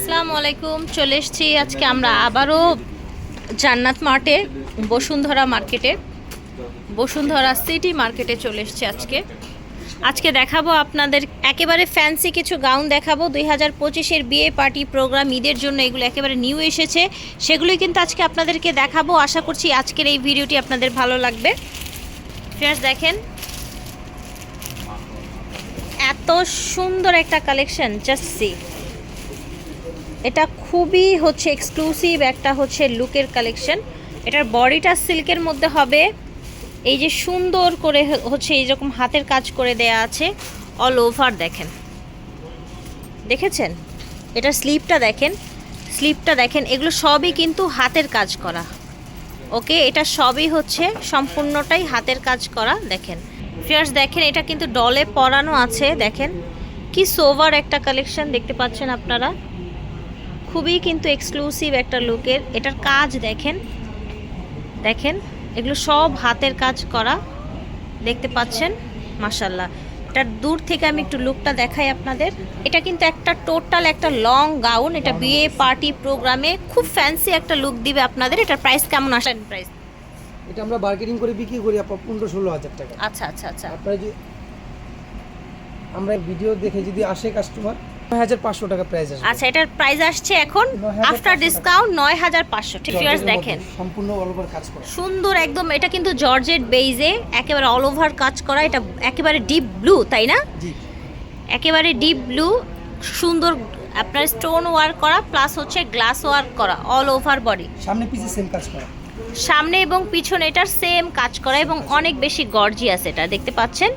আসসালামু আলাইকুম, চলে এসেছি আজকে আমরা আবারও জান্নাত মার্টে, বসুন্ধরা মার্কেটে। বসুন্ধরা সিটি মার্কেটে চলে এসেছি আজকে। আজকে দেখাবো আপনাদের একেবারে ফ্যান্সি কিছু গাউন দেখাবো। দুই হাজার পঁচিশের বিয়ে পার্টি প্রোগ্রাম ঈদের জন্য এগুলো একেবারে নিউ এসেছে। সেগুলোই কিন্তু আজকে আপনাদেরকে দেখাবো। আশা করছি আজকের এই ভিডিওটি আপনাদের ভালো লাগবে। ফ্রেন্ডস দেখেন। এত সুন্দর একটা কালেকশন জাস্ট সি এটা খুবই হচ্ছে এক্সক্লুসিভ একটা হচ্ছে লুকের কালেকশন এটার বডিটা সিল্কের মধ্যে হবে। এই যে সুন্দর করে হচ্ছে এইরকম হাতের কাজ করে দেয়া আছে। অল ওভার দেখেন। দেখেছেন? এটা স্লিপটা দেখেন। স্লিপটা দেখেন। এগুলো সবই কিন্তু হাতের কাজ করা। ওকে? এটা সবই হচ্ছে সম্পূর্ণটাই হাতের কাজ করা। দেখেন। ফিয়ার্স দেখেন, এটা কিন্তু ডলে পরানো আছে। দেখেন। কি সোভার একটা কালেকশন দেখতে পাচ্ছেন আপনারা। খুবই কিন্তু এক্সক্লুসিভ একটা লুকের। এটার কাজ দেখেন দেখেন এগুলো সব হাতের কাজ করা দেখতে পাচ্ছেন? মাসাল্লাহ এটার দূর থেকে আমি একটু লুকটা দেখাই আপনাদের। এটা কিন্তু একটা টোটাল একটা লং গাউন এটা বিয়ে পার্টি প্রোগ্রামে খুব ফ্যান্সি একটা লুক দিবে আপনাদের। এটার প্রাইস কেমন আসেন প্রাইস এটা আমরা বার্গেনিং করে বিক্রি করি আপনার পনেরো ষোলো হাজার টাকা। আচ্ছা আচ্ছা আচ্ছা। আপনারা যদি আমরা ভিডিও দেখে যদি আসে কাস্টমার নয় হাজার পাঁচশো টাকা প্রাইস আসবে। আচ্ছা এটার প্রাইস আসছে এখন আফটার ডিসকাউন্ট নয় হাজার পাঁচশো। ঠিক আছে দেখেন। সম্পূর্ণ অল ওভার কাজ করা। সুন্দর একদম এটা কিন্তু জর্জেট বেইজে একেবারে অল ওভার কাজ করা এটা একেবারে ডিপ ব্লু তাই না? জি। একেবারে ডিপ ব্লু সুন্দর আপনার স্টোন ওয়ার্ক করা প্লাস হচ্ছে গ্লাস ওয়ার্ক করা অল ওভার বডি সামনে পিছে সেম কাজ করা। সামনে এবং পিছনে এটার সেম কাজ করা এবং অনেক বেশি গর্জিয়াস এটা দেখতে পাচ্ছেন?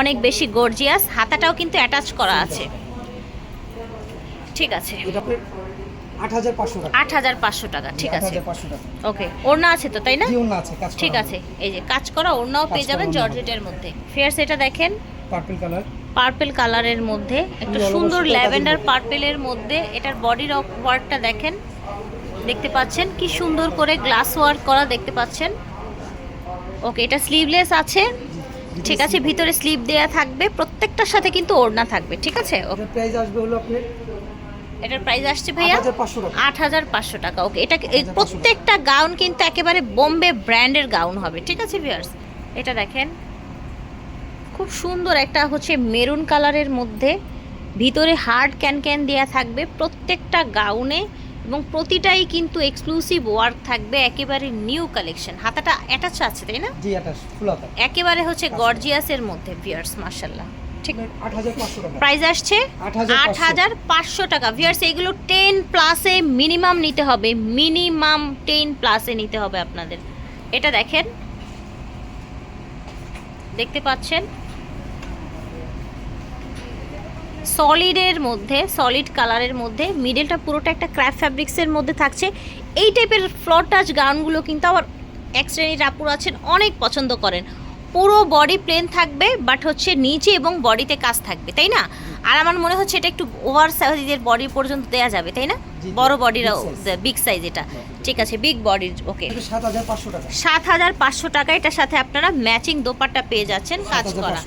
অনেক বেশি গর্জিয়াস হাতাটাও কিন্তু অ্যাটাচ করা আছে। ঠিক আছে। এটা আপনার আট হাজার পাঁচশো টাকা। আট হাজার পাঁচশো টাকা ঠিক আছে। পাঁচশো টাকা। ওকে ওড়না আছে তো তাই না? জি আছে কাজ ঠিক আছে এই যে কাজ করা ওড়নাও পেয়ে যাবেন জর্জেটের মধ্যে। ফেয়ার্স এটা দেখেন। Purple colour. পার্পল কালারের মধ্যে একটা সুন্দর ল্যাভেন্ডার পার্পেলের মধ্যে এটার বডির ওয়ার্কটা দেখেন। দেখতে পাচ্ছেন কি সুন্দর করে গ্লাস ওয়ার্ক করা দেখতে পাচ্ছেন। ওকে এটা স্লিভলেস আছে। ঠিক আছে ভিতরে স্লিভ দেয়া থাকবে প্রত্যেকটার সাথে কিন্তু ওড়না থাকবে ঠিক আছে? ওকে প্রাইস আসবে হলো আপনার এটার প্রাইস আসছে ভাইয়া? আট হাজার পাঁচশো টাকা। ওকে এটা প্রত্যেকটা গাউন কিন্তু একেবারে বোম্বে ব্র্যান্ডের গাউন হবে ঠিক আছে ভিউয়ার্স এটা দেখেন খুব সুন্দর একটা হচ্ছে মেরুন কালারের মধ্যে ভিতরে হার্ড ক্যান ক্যান দেওয়া থাকবে প্রত্যেকটা গাউনে এবং প্রতিটাই কিন্তু এক্সক্লুসিভ ওয়ার্ক থাকবে একেবারে নিউ কালেকশন হাতাটা অ্যাটাচ আছে তাই না? জি আঠাশ ফুল একেবারে হচ্ছে গর্জিয়াসের মধ্যে ভিউয়ার্স মার্শাল্লাহ ঠিক টাকা। প্রাইস আসছে 8,500 আট হাজার পাঁচশো টাকা। ভিয়ার্স এগুলো টেন প্লাসে মিনিমাম নিতে হবে। মিনিমাম টেন প্লাসে নিতে হবে আপনাদের। এটা দেখেন। দেখতে পাচ্ছেন? সলিডের মধ্যে সলিড কালারের মধ্যে মিডলটা পুরোটা একটা ক্র্যাপ ফ্যাব্রিক্সের মধ্যে থাকছে। এই টাইপের ফ্লোর টাচ গাউনগুলো কিন্তু আবার এক শ্রেণির আপুর আছেন অনেক পছন্দ করেন। পুরো বডি প্লেন থাকবে বাট হচ্ছে নিচে এবং বডিতে কাজ থাকবে তাই না? আর আমার মনে হচ্ছে এটা একটু ওভার সাইজের বডি পর্যন্ত দেয়া যাবে তাই না? বড় বডির বিগ সাইজ এটা। ঠিক আছে বিগ বডির ওকে সাত হাজার পাঁচশো টাকা। সাত হাজার পাঁচশো টাকা এটার সাথে আপনারা ম্যাচিং দোপাট্টা পেয়ে যাচ্ছেন কাজ করা।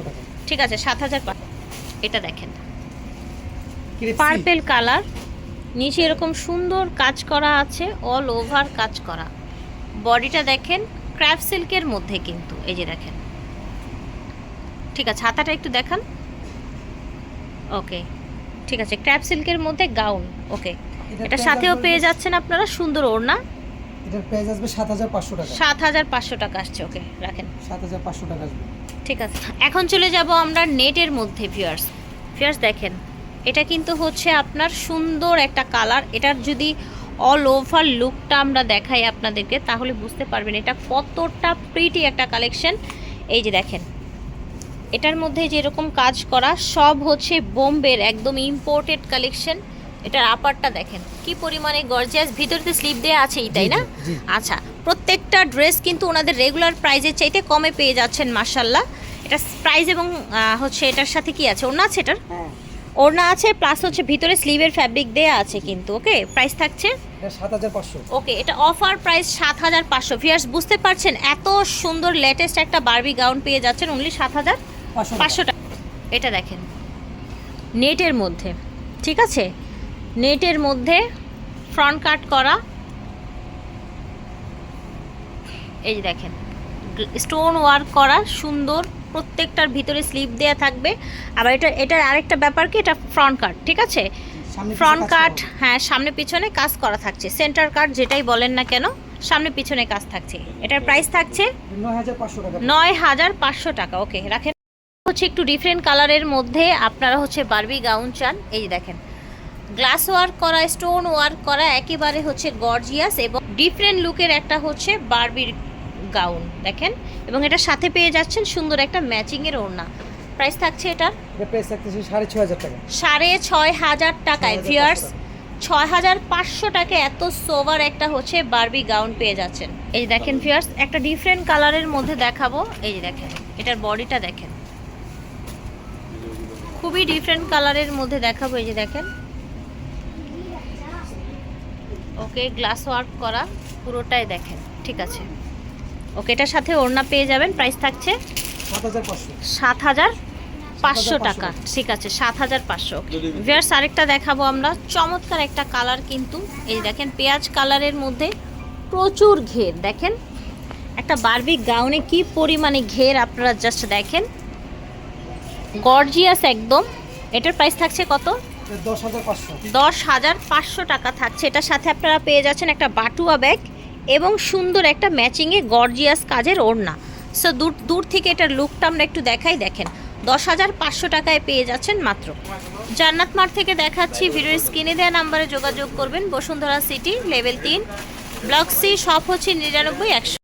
ঠিক আছে সাত হাজার এটা দেখেন। পার্পেল কালার নিচে এরকম সুন্দর কাজ করা আছে অল ওভার কাজ করা। বডিটা দেখেন ক্র্যাফ সিল্কের মধ্যে কিন্তু এই যে দেখেন। ঠিক আছে হাতাটা একটু দেখান। ওকে ঠিক আছে ক্র্যাপ সিল্কের মধ্যে গাউন ওকে। এটা সাথেও পেয়ে যাচ্ছেন আপনারা সুন্দর ওড়না। এটার প্রাইস আসবে সাত হাজার পাঁচশো টাকা। সাত হাজার পাঁচশো টাকা আসছে ওকে রাখেন। সাত হাজার পাঁচশো টাকা আসবে। ঠিক আছে এখন চলে যাব আমরা নেটের মধ্যে ভিউয়ার্স ভিউয়ার্স দেখেন এটা কিন্তু হচ্ছে আপনার সুন্দর একটা কালার। এটার যদি অল ওভার লুকটা আমরা দেখাই আপনাদেরকে তাহলে বুঝতে পারবেন এটা কতটা প্রিটি একটা কালেকশন এই যে দেখেন এটার মধ্যে যেরকম কাজ করা সব হচ্ছে বোম্বের একদম ইম্পোর্টেড কালেকশন এটার আপারটা দেখেন কি পরিমাণে গর্জিয়াস ভিতরতে স্লিপ দেওয়া আছেই তাই না। আচ্ছা প্রত্যেকটা ড্রেস কিন্তু ওনাদের রেগুলার প্রাইজের চাইতে কমে পেয়ে যাচ্ছেন মার্শাল্লাহ এটা প্রাইস এবং হচ্ছে এটার সাথে কি আছে? ওড়না আছে এটার? হ্যাঁ। ওড়না আছে প্লাস হচ্ছে ভিতরে স্লিভের ফ্যাব্রিক দেয়া আছে কিন্তু ওকে প্রাইস থাকছে? ওকে এটা অফার প্রাইস সাত হাজার পাঁচশো। ভিয়ার্স বুঝতে পারছেন এত সুন্দর লেটেস্ট একটা বারবি গাউন পেয়ে যাচ্ছেন অনলি সাত হাজার। পাঁচশো টাকা। এটা দেখেন। নেটের মধ্যে ঠিক আছে? নেটের মধ্যে ফ্রন্ট কাট করা এই যে দেখেন স্টোন ওয়ার্ক করা সুন্দর প্রত্যেকটার ভিতরে স্লিপ দেয়া থাকবে। আবার এটা এটার আরেকটা ব্যাপার কি? এটা ফ্রন্ট কাট ঠিক আছে? ফ্রন্ট কাট হ্যাঁ সামনে পিছনে কাজ করা থাকছে। সেন্টার কাট যেটাই বলেন না কেন সামনে পিছনে কাজ থাকছে। এটার প্রাইস থাকছে নয় হাজার পাঁচশো টাকা। ওকে রাখেন। হচ্ছে একটু ডিফারেন্ট কালারের মধ্যে আপনারা হচ্ছে বারবি গাউন চান। এই দেখেন গ্লাস ওয়ার্ক করা স্টোন ওয়ার্ক করা একেবারে হচ্ছে গর্জিয়াস এবং ডিফারেন্ট লুকের একটা হচ্ছে বারবির গাউন দেখেন। এবং এটা সাথে পেয়ে যাচ্ছেন সুন্দর একটা ম্যাচিংয়ের ওড়না। প্রাইস থাকছে এটার এটা প্রাইস সাড়ে ছয় হাজার টাকা। সাড়ে ছয় হাজার টাকায় 6,500 ভিয়ার্স টাকা। ছয় হাজার পাঁচশো টাকায় এত সোভার একটা হচ্ছে বারবি গাউন পেয়ে যাচ্ছেন। এই দেখেন ভিয়ার্স একটা ডিফারেন্ট কালারের মধ্যে দেখাবো। এই দেখেন এটার বডিটা দেখেন। খুবই ডিফারেন্ট কালারের মধ্যে দেখাবো এই যে দেখেন। ওকে গ্লাস ওয়ার্ক করা পুরোটাই দেখেন ঠিক আছে। ওকে এটার সাথে ওড়না পেয়ে যাবেন প্রাইস থাকছে সাত হাজার পাঁচশো সাত হাজার পাঁচশো 7,500 টাকা ঠিক আছে সাত হাজার পাঁচশো। ভিয়ার্স আরেকটা দেখাবো আমরা চমৎকার একটা কালার কিন্তু এই দেখেন পেঁয়াজ কালারের মধ্যে প্রচুর ঘের দেখেন। একটা বারবি গাউনে কি পরিমাণে ঘের আপনারা জাস্ট দেখেন। গর্জিয়াস একদম। এটার প্রাইস থাকছে কত? দশ হাজার পাঁচশো। টাকা থাকছে। এটার সাথে আপনারা পেয়ে যাচ্ছেন একটা বাটুয়া ব্যাগ এবং সুন্দর একটা ম্যাচিংয়ে গর্জিয়াস কাজের ওড়না। সো দূর দূর থেকে এটার লুকটা আমরা একটু দেখাই দেখেন। দশ হাজার পাঁচশো টাকায় পেয়ে যাচ্ছেন মাত্র। জান্নাত মার্ট থেকে দেখাচ্ছি ভিডিওর স্ক্রিনে দেওয়া নাম্বারে যোগাযোগ করবেন। বসুন্ধরা সিটি লেভেল তিন ব্লক সি শপ হচ্ছে নিরানব্বই একশো।